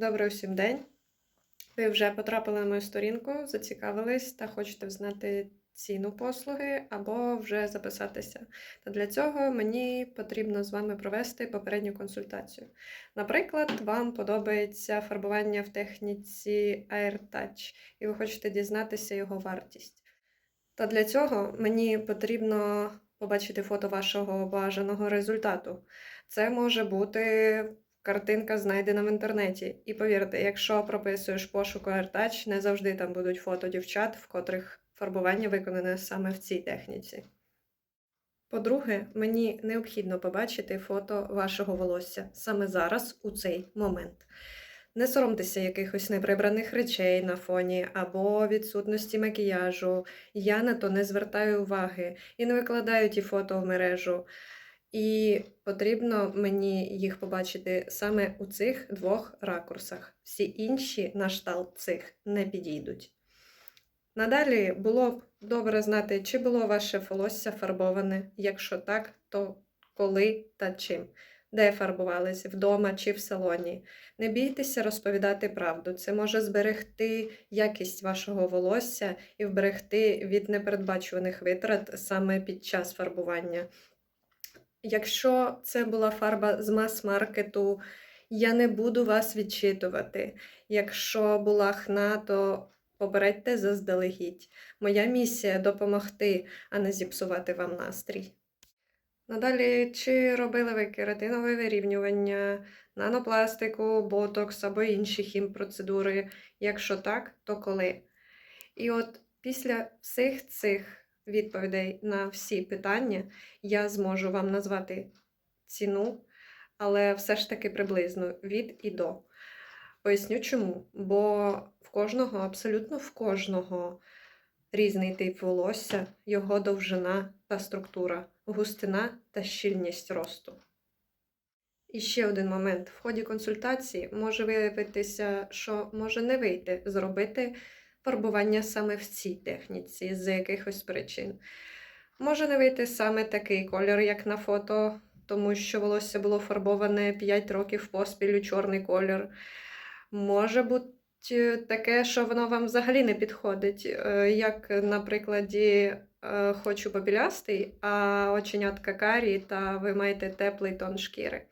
Добрий всім день. Ви вже потрапили на мою сторінку, зацікавились та хочете взнати ціну послуги або вже записатися. Та для цього мені потрібно з вами провести попередню консультацію. Наприклад, вам подобається фарбування в техніці AirTouch, і ви хочете дізнатися його вартість. Та для цього мені потрібно побачити фото вашого бажаного результату. Це може бути картинка знайдена в інтернеті. І повірте, якщо прописуєш пошук AirTouch, не завжди там будуть фото дівчат, в котрих фарбування виконане саме в цій техніці. По-друге, мені необхідно побачити фото вашого волосся саме зараз, у цей момент. Не соромтеся якихось неприбраних речей на фоні або відсутності макіяжу. Я на то не звертаю уваги і не викладаю ті фото в мережу. І потрібно мені їх побачити саме у цих двох ракурсах. Всі інші на шталт цих не підійдуть. Надалі було б добре знати, чи було ваше волосся фарбоване. Якщо так, то коли та чим. Де фарбувались вдома чи в салоні. Не бійтеся розповідати правду. Це може зберегти якість вашого волосся і вберегти від непередбачуваних витрат саме під час фарбування. Якщо це була фарба з мас-маркету, я не буду вас відчитувати. Якщо була хна, то попередьте заздалегідь. Моя місія допомогти, а не зіпсувати вам настрій. Надалі, чи робили ви кератинове вирівнювання, нанопластику, ботокс або інші хімпроцедури? Якщо так, то коли? І от після всіх цих відповідей на всі питання я зможу вам назвати ціну, але все ж таки приблизно від і до. Поясню чому. Бо в кожного, абсолютно в кожного різний тип волосся, його довжина та структура, густина та щільність росту. І ще один момент. В ході консультації може виявитися, що може не вийти зробити фарбування саме в цій техніці з якихось причин. Може не вийти саме такий колір, як на фото, тому що волосся було фарбоване 5 років поспіль у чорний колір. Може бути таке, що воно вам взагалі не підходить, е, як на прикладі е, хочу попілястий, а оченятка карі, та ви маєте теплий тон шкіри.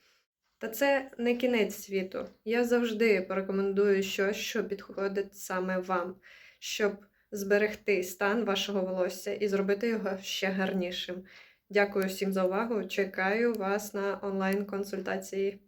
Та це не кінець світу. Я завжди порекомендую щось, що підходить саме вам, щоб зберегти стан вашого волосся і зробити його ще гарнішим. Дякую всім за увагу. Чекаю вас на онлайн-консультації.